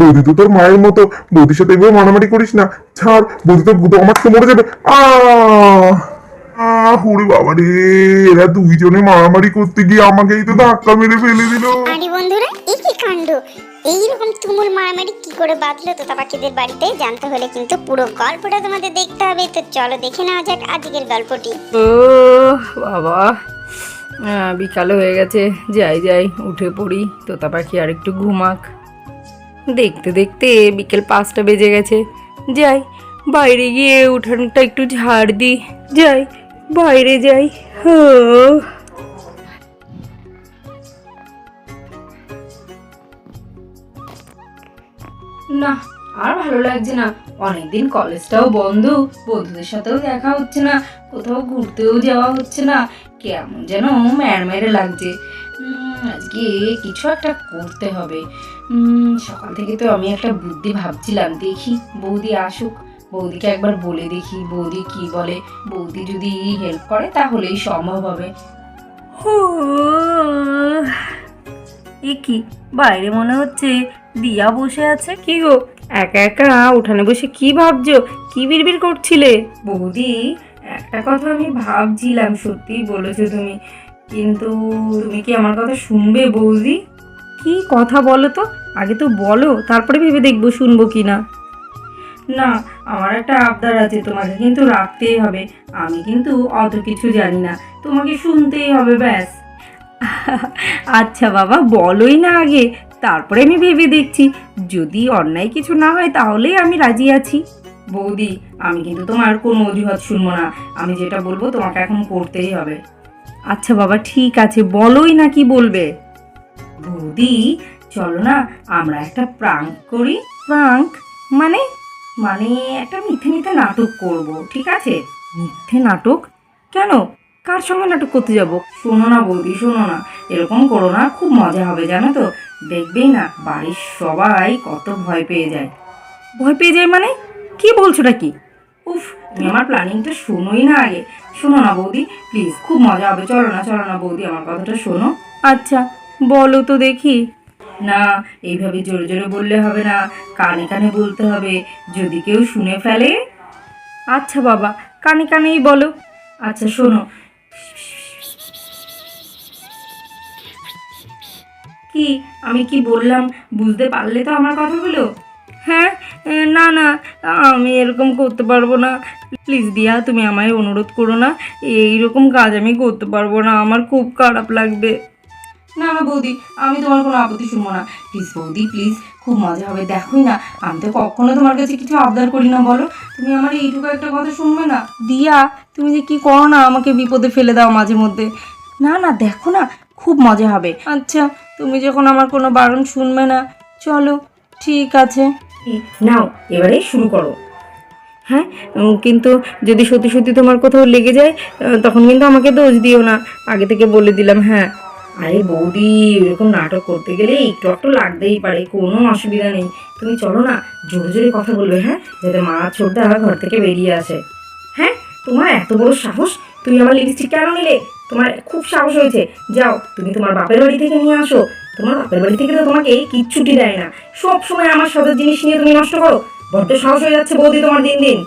বৌদি তো তোর মায়ের মতো। বৌদির সাথে এভাবে মারামারি করিস না। ছাড় বৌদি তো তো আমার তো মরে যাবে। ওরে বাবা রে এরা দুইজনে মারামারি করতে গিয়ে আমাকেই তো ধাক্কা মেরে ফেলে দিল। আরে বন্ধুরা এই কি কাণ্ড? এইরকম তুমুল মারামারি কি করে বাঁধলো তোতা পাখিদের বাড়িতে? জানতে হলে কিন্তু পুরো গল্পটা তোমাদের দেখতে হবে। তো চলো দেখে নেওয়া যাক আজকের গল্পটি। ও বাবা। আহ, বিকালে হয়ে গেছে। যাই যাই উঠে পড়ি। তোতা পাখি আর একটু ঘুমাক। দেখতে দেখতে বিকেল পাঁচটা বেজে গেছে। যাই, বাইরে গিয়ে উঠানটা একটু ঝাড় দিই। যাই, বাইরে যাই। না, আর ভালো লাগছে না। অনেকদিন কলেজটাও বন্ধ, বন্ধুদের সাথেও দেখা হচ্ছে না, কোথাও ঘুরতেও যাওয়া হচ্ছে না। কেমন যেন ম্যারমেরে লাগছে। আজকে কিছু একটা করতে হবে। উম, সকাল থেকে তো আমি একটা বুদ্ধি ভাবছিলাম দেখি বৌদি আসুক। বৌদিকে একবার বলে দেখি বৌদি কি বলে? বৌদি যদি হেল্প করে তাহলেই সম্ভব হবে। এ কি? বাইরে মনে হচ্ছে দিয়া বসে আছে কি গো? একা একা উঠানে বসে কি ভাবছ? কি বিড়বিড় করছিলে? বৌদি একটা কথা আমি ভাবছিলাম সত্যি বলেছ তুমি। কিন্তু তুমি কি আমার কথা শুনবে বৌদি? কি কথা বলো তো? আগে তো বলো তারপরে ভেবে দেখব শুনব কি না। না আমার একটা আবদার আছে তোমাকে কিন্তু রাখতেই হবে। আমি কিন্তু অত কিছু জানি না তোমাকে শুনতেই হবে ব্যাস। আচ্ছা বাবা বলোই না আগে তারপরে আমি ভেবে দেখছি। যদি অন্যায় কিছু না হয় তাহলেই আমি রাজি আছি। বৌদি আমি কিন্তু তোমার কোনো অজুহাত শুনব না। আমি যেটা বলব তোমাকে এখন করতেই হবে। আচ্ছা বাবা, ঠিক আছে, বলোই না কি বলবে। বৌদি, চলো না, আমরা একটা প্রাঙ্ক করি। প্রাঙ্ক মানে মানে একটা মিথ্যে মিথ্যে নাটক করব, ঠিক আছে? মিথ্যে নাটক? কেন? কার সঙ্গে নাটক করতে যাব? শোনো না বৌদি, শোনো না, এরকম করো না, খুব মজা হবে, জানো তো। দেখবেই না, বাড়ির সবাই কত ভয় পেয়ে যায়। ভয় পেয়ে যায় মানে? কি বলছোটা কি? উফ তুমি আমার প্ল্যানিংটা শোনোই না আগে। শোনো না বৌদি প্লিজ খুব মজা হবে। চলো না চলো না বৌদি আমার কথাটা শোনো। আচ্ছা বলো তো দেখি। না এইভাবে জোরে জোরে বললে হবে না। কানে কানে বলতে হবে। যদি কেউ শুনে ফেলে। আচ্ছা বাবা কানে কানেই বলো। আচ্ছা শোনো। কি আমি কি বললাম? বুঝতে পারলে তো আমার কথাগুলো? হ্যাঁ না না আমি এরকম করতে পারব না। প্লিজ দিয়া তুমি আমায় অনুরোধ করো না। এইরকম কাজ আমি করতে পারব না আমার খুব খারাপ লাগবে। না না বৌদি আমি তোমার কোনো আপত্তি শুনব না। প্লিজ বৌদি প্লিজ খুব মজা হবে দেখোই না। আমি তো কখনো তোমার কাছে কিছু আবদার করি না বলো। তুমি আমার এইটুকু একটা কথা শুনবে না? দিয়া তুমি যে কি করো না আমাকে বিপদে ফেলে দাও মাঝে মধ্যে। না না দেখো না খুব মজা হবে। আচ্ছা তুমি যখন আমার কোনো বারণ শুনবে না চলো ঠিক আছে। নাও, এবারে শুরু করো। হ্যাঁ কিন্তু যদি সত্যি সত্যি তোমার কোথাও লেগে যায় তখন কিন্তু আমাকে দোষ দিও না। আগে থেকে বলে দিলাম হ্যাঁ। আরে বৌদি, এরকম নাটক করতে গেলে একটু একটু লাগতেই পারে, কোনো অসুবিধা নেই। তুমি চলো না, জোরে জোরে কথা বলবে হ্যাঁ? যাতে মা ছোটটা ঘর থেকে বেরিয়ে আসে। হ্যাঁ তোমার এত বড় সাহস? তুমি আমার লিপস্টিক কেন নিলে? তোমার খুব সাহস হয়েছে। যাও, তুমি তোমার বাপের বাড়ি থেকে নিয়ে আসো। তোমার বাপের বাড়ি থেকে তো তোমাকে কিচ্ছুটি দেয় না। সব সময় আমার সদর জিনিস নিয়ে তুমি নষ্ট করো। বড্ড সাহস হয়ে যাচ্ছে বৌদি তোমার দিন দিন।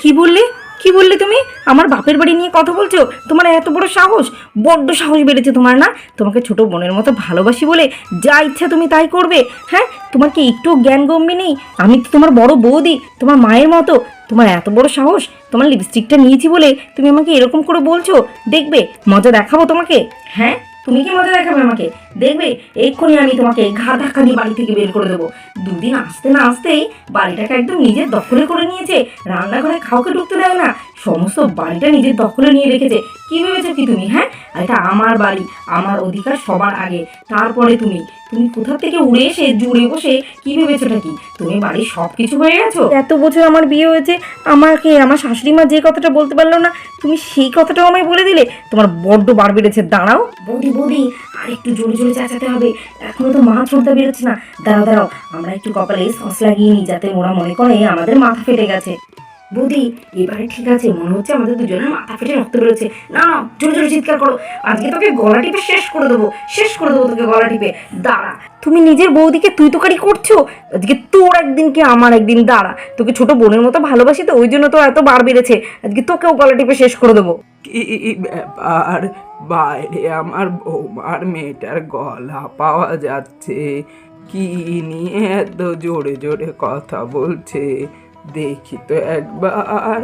কি বললে? কি বললে তুমি? আমার বাপের বাড়ি নিয়ে কথা বলছো? তোমার এত বড় সাহস? বড্ড সাহস বেড়েছে তোমার, না? তোমাকে ছোট বোনের মতো ভালোবাসি বলে যা ইচ্ছা তুমি তাই করবে। হ্যাঁ? তোমার কি একটু জ্ঞান নেই? আমি তো তোমার বড় বৌদি, তোমার মায়ের মতো। তোমার এত বড় সাহস? তোমার লিপস্টিকটা নিয়েছি বলে তুমি আমাকে এরকম করে বলছো? দেখবে, মজা দেখাবো তোমাকে। হ্যাঁ? তুমি কি মজা দেখাবে আমাকে? দেখবে, এক্ষুনি আমি তোমাকে ঘা ধাক্কা দিয়ে বাড়ি থেকে বের করে দেবো। দুদিন আসতে না আসতেই বাড়িটাকে একদম নিজের দখলে করে নিয়েছে। রান্নাঘরে খাওয়াকে ঢুকতে দেয় না। সমস্ত বাড়িটা নিজের দখলে নিয়ে রেখেছে। কি ভেবেছো কি তুমি হ্যাঁ? এটা আমার বাড়ি আমার অধিকার সবার আগে। তারপরে তুমি তুমি কোথা থেকে উড়ে এসে জুড়ে বসে কি ভেবেছোটা কি? তুমি বাড়ির সব কিছু হয়ে গেছো? এত বছর আমার বিয়ে হয়েছে আমাকে আমার শাশুড়ি মা যে কথাটা বলতে পারল না তুমি সেই কথাটাও আমায় বলে দিলে? তোমার বড্ড বার বেড়েছে দাঁড়াও। বৌদি বৌদি আর একটু জোরে জোরে চেঁচাতে হবে। এখনও তো মা ছোটটা বেরোচ্ছে না। দাঁড়াও দাঁড়াও আমরা একটু কপালে সস লাগিয়ে নিই যাতে ওরা মনে করে আমাদের মাথা ফেটে গেছে। বৌদি, এবারে ঠিক আছে, মনে হচ্ছে আমাদের দুজনের মাথা ফেটে রক্ত বেরোচ্ছে। না না, জোরে জোরে চিৎকার করো। আজকে তোকে গলা টিপে শেষ করে দেবো, শেষ করে দেবো তোকে গলা টিপে। দাঁড়া, তুমি নিজের বৌদিকে তুই তোকারি করছ? আজকে তোর একদিন কি আমার একদিন? দাঁড়া, তোকে ছোট বোনের মতো ভালোবাসি তো, ওই জন্য তো এত বার বেড়েছে। আজকে তোকেও গলা টিপে শেষ করে দেবো। কি ব্যাপার, বাইরে আমার বৌমার মেয়েটার গলা পাওয়া যাচ্ছে। কি নিয়ে এত জোরে জোরে কথা বলছে? দেখি তো একবার।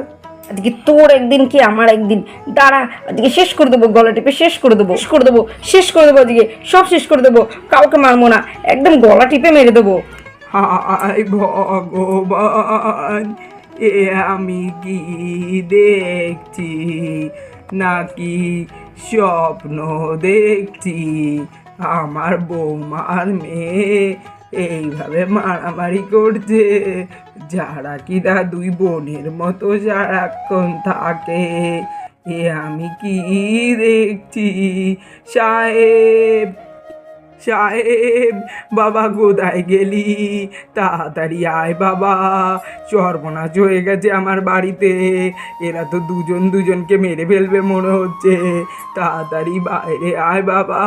আজকে তোর একদিন কি আমার একদিন? দাঁড়া আজকে শেষ করে দেবো গলা টিপে শেষ করে দেবো শেষ করে দেবো শেষ করে দেবো আজকে সব শেষ করে দেবো কাউকে মারবো না একদম গলা টিপে মেরে দেবো। হায় ভগবান এ আমি কি দেখছি? নাকি স্বপ্ন দেখছি? আমার বৌমার মেয়ে এইভাবে মারামারি করছে। যারা কিনা দুই বোনের মতো সারাক্ষণ থাকে, এ আমি কি দেখছি? সাহেব সাহেব, বাবা কোথায় গেলি? তাড়াতাড়ি আয় বাবা, সর্বনাশ হয়ে গেছে আমার বাড়িতে। এরা তো দুজন দুজনকে মেরে ফেলবে মনে হচ্ছে। তাড়াতাড়ি বাইরে আয় বাবা।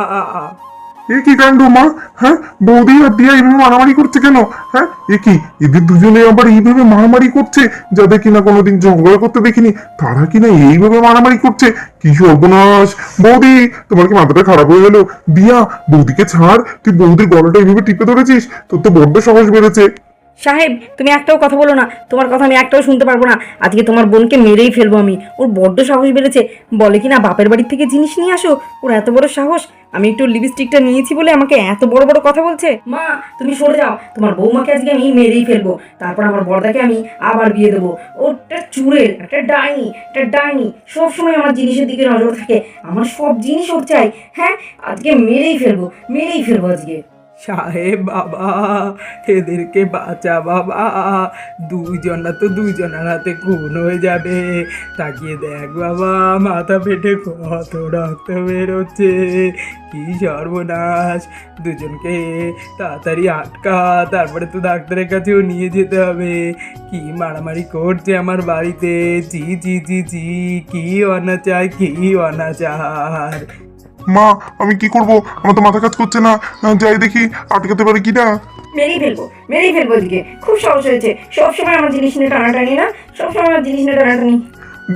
এ কি কাণ্ড, মা? হ্যাঁ? বৌদি আর দিয়া এইভাবে মারামারি করছে কেন? হ্যাঁ? এ কি? এদের দুজনে আবার এইভাবে মারামারি করছে যাদের কিনা কোনোদিন ঝগড়া করতে দেখিনি? তারা কিনা এইভাবে মারামারি করছে? কি সর্বনাশ! বৌদি, তোমার কি মাথাটা খারাপ হয়ে গেলো? দিয়া, বৌদিকে ছাড়। তুই বৌদির গলাটা এইভাবে টিপে ধরেছিস? তোর তো বড্ড সাহস বেড়েছে। সাহেব, তুমি একটাও কথা বলো না। তোমার কথা আমি একটাও শুনতে পারব না। আজকে তোমার বোনকে মেরেই ফেলব আমি। ওর বড্ড সাহস বেড়েছে। বলে কি না, বাপের বাড়ির থেকে জিনিস নিয়ে আসো? ওর এত বড় সাহস। আমি একটু লিপস্টিকটা নিয়েছি বলে আমাকে এত বড় বড় কথা বলছে। মা, তুমি সরে যাও। তোমার বৌমাকে আজকে আমি মেরেই ফেলব। তারপর আমার বড়দাকে আমি আবার বিয়ে দেবো। ওটা চুরের একটা ডাইনি একটা ডাইনি। সবসময় আমার জিনিসের দিকে নজর থাকে। আমার সব জিনিস ওর চাই। হ্যাঁ আজকে মেরেই ফেলব মেরেই ফেলব আজকে। সাহেব বাবা, এদেরকে বাঁচা বাবা। দুজনা তো দুইজনের হাতে খুন হয়ে যাবে। তাকিয়ে দেখ বাবা, মাথা পেটে কত রক্ত বেরোচ্ছে। কি সর্বনাশ। দুজনকে তাড়াতাড়ি আটকা, তারপরে তো ডাক্তারের কাছেও নিয়ে যেতে হবে। কি মারামারি করছে আমার বাড়িতে? জি জি জি জি কি অনাচার কি অনাচার। মা আমি কি করব? আমার তো মাথা কাজ করছে না। যাই দেখি আটকাতে পারে কিনা? মেরেই ফেলব মেরেই ফেলব আজকে খুব সহজ হয়েছে। সবসময় আমার জিনিস নিয়ে টানাটানি না? সবসময় আমার জিনিস নিয়ে টানাটানি।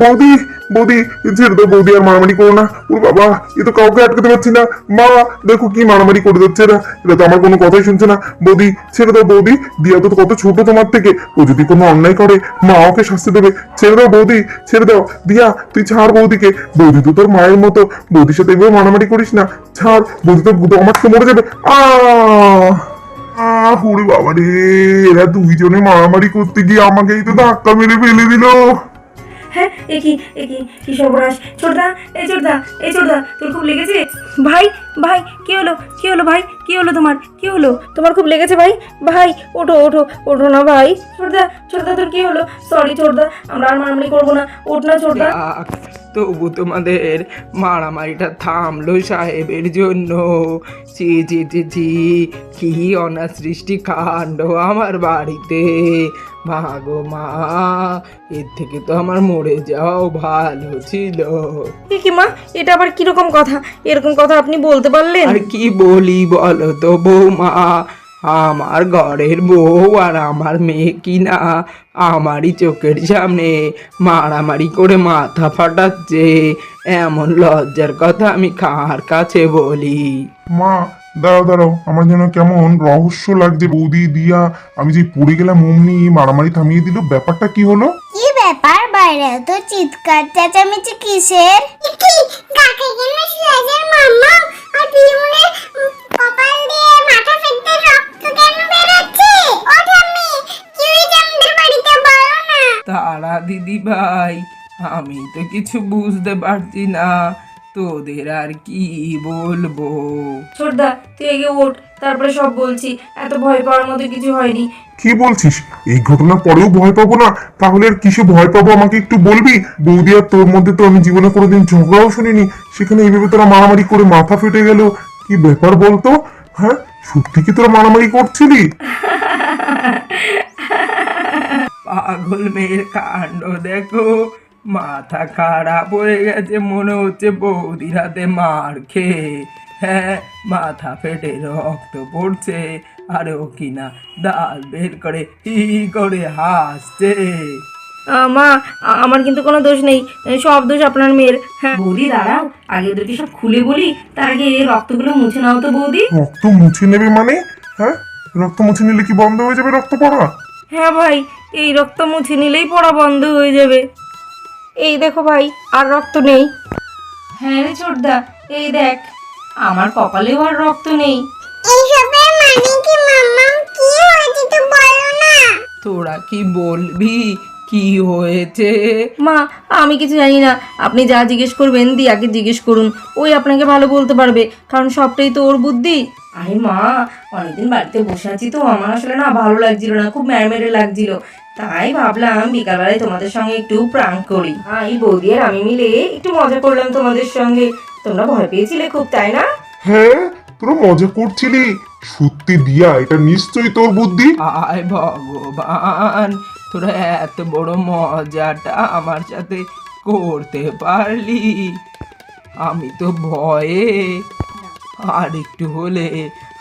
বৌদি বৌদি, ছেড়ে দাও বৌদি, আর মারামারি করো না। ওর বাবা, এ তো কাউকে আটকাতে পারছি না। মা, দেখো কি মারামারি করে যাচ্ছে এরা। এটা তো আমার কোনো কথাই শুনছে না। বৌদি, ছেড়ে দাও বৌদি। দিয়া তো কত ছোট তোমার থেকে। ও যদি কোনো অন্যায় করে, মা ওকে শাস্তি দেবে। ছেড়ে দাও বৌদি, ছেড়ে দাও। দিয়া, তুই ছাড় বৌদিকে। বৌদি তো তোর মায়ের মতো। বৌদির সাথে এভাবে মারামারি করিস না। ছাড়, বৌদি তো আমার তো মরে যাবে। আহ! বাবা রে এরা দুইজনে মারামারি করতে গিয়ে আমাকেই তো ধাক্কা মেরে ফেলে দিল। হ্যাঁ এ কি এ কি কি সর্বনাশ। ছোটদা এই ছোটদা এই ছোটদা তোর খুব লেগেছে? ভাই ভাই, কি হলো কি হলো ভাই, কি হলো তোমার, কি হলো? তোমার খুব লেগেছে ভাই? ভাই, ওঠো ওঠো ওঠো না ভাই। ছোটদা ছোটদা তোর কি হলো? সরি ছোটদা আমরা আর মারামারি করব না। ওঠ না ছোটদা তবু তোমাদের মারামারিটা থামলো সাহেবের জন্য। জি জি জি জি কি অনাসৃষ্টি কাণ্ড আমার বাড়িতে। ভাগো মা এর থেকে তো আমার মরে যাওয়াও ভালো ছিল। কি মা এটা আবার কীরকম কথা? এরকম কথা আপনি বলতে পারলেন? আর কি বলি বলো তো বৌমা আমার ঘরের বউ আর আমার মেয়ে কিনা আমারই চোখের সামনে মারামারি করে মাথা ফাটাচ্ছে। এমন লজ্জার কথা আমি কার কাছে বলি? মা দাঁড়াও দাঁড়াও। আমার যেন কেমন রহস্য লাগছে। বৌদি দিয়া আমি যে পড়ে গেলাম অমনি মারামারি থামিয়ে দিল। ব্যাপারটা কি হলো? কি ব্যাপার বাইরে? তো চিৎকার চেঁচামেচি কিসের? কি কাকে মাম্মা। আর পিউনে কপাল দিয়ে মাথা ফেটে রক্ত তারা দিদি ভাই আমি তো কিছু বুঝতে পারছি না। তোদের আর কি বলব? ছোটদা তুই এগে ওঠ তারপরে সব বলছি। এত ভয় পাওয়ার মতো কিছু হয়নি। কি বলছিস? এই ঘটনার পরেও ভয় পাবো না? তাহলে আর কিসে ভয় পাবো? আমাকে একটু বলবি? বৌদি আর তোর মধ্যে তো আমি জীবনে কোনোদিন ঝগড়াও শুনিনি। সেখানে এইভাবে তোরা মারামারি করে মাথা ফেটে গেল। কি ব্যাপার বলতো? হ্যাঁ? সত্যি কি তোরা মারামারি করছিলি? পাগল মেয়ের কাণ্ড দেখো, মাথা খারাপ হয়ে গেছে, মনে হচ্ছে বৌদির হাতে মার খেয়ে। হ্যাঁ মাথা ফেটে রক্ত পড়ছে, আর ও কিনা দাল বের করে হি করে হাসছে। মা আমার কিন্তু কোনো দোষ নেই। সব দোষ আপনার মেয়ের। হ্যাঁ। বৌদি দাঁড়াও। আগে ওদেরকে সব খুলে বলি। তার আগে এই রক্তগুলো মুছে নাও তো বৌদি। রক্ত মুছে নেবে মানে? হ্যাঁ? রক্ত মুছে নিলে কি বন্ধ হয়ে যাবে রক্ত পড়া? হ্যাঁ ভাই এই রক্ত মুছে নিলেই পড়া বন্ধ হয়ে যাবে। এই দেখো ভাই আর রক্ত নেই। হ্যাঁ রে ছোটদা এই দেখ। আমার কপালেও আর রক্ত নেই। মানে কি মাম্মা? কি হয়েছে তো বলো না। তোরা কি বলবি? কি হয়েছে? মা আমি কিছু জানি না। আপনি যা জিজ্ঞেস করবেন দিয়াকে জিজ্ঞেস করুন। ওই আপনাকে ভালো বলতে পারবে কারণ সবটাই তো ওর বুদ্ধি। আরে মা অনেকদিন বাড়িতে বসে আছি তো। আমার আসলে না ভালো লাগছিল না খুব ম্যারমেরে লাগছিল। তাই ভাবলাম বিকালবেলায় তোমাদের সঙ্গে একটু প্রাঙ্ক করি। এই বৌদি আর আমি মিলে একটু মজা করলাম তোমাদের সঙ্গে। তোমরা ভয় পেয়েছিলে খুব তাই না? হ্যাঁ তোরা মজা করছিলি। সত্যি দিয়া এটা নিশ্চয়ই তোর বুদ্ধি? আয় ভগবান। তোরা এত বড় মজাটা আমার সাথে করতে পারলি? আমি তো ভয়ে। আর একটু হলে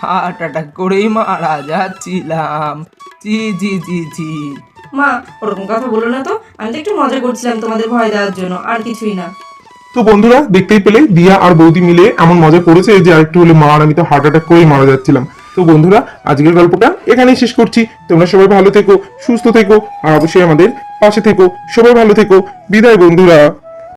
হার্ট অ্যাটাক করেই মারা যাচ্ছিলাম। জি জি জি জি মা ওরকম কথা বলো না তো। আমি তো একটু মজা করছিলাম তোমাদের ভয় দেওয়ার জন্য আর কিছুই না। তো বন্ধুরা দেখতেই পেলে দিয়া আর বৌদি মিলে এমন মজা করেছে যে আরেকটু হলে মা আর আমি তো হার্ট অ্যাটাক করেই মারা যাচ্ছিলাম। তো বন্ধুরা, আজকের গল্পটা এখানেই শেষ করছি। তোমরা সবাই ভালো থেকো, সুস্থ থেকো, আর অবশ্যই আমাদের পাশে থেকো। সবাই ভালো থেকো। বিদায় বন্ধুরা।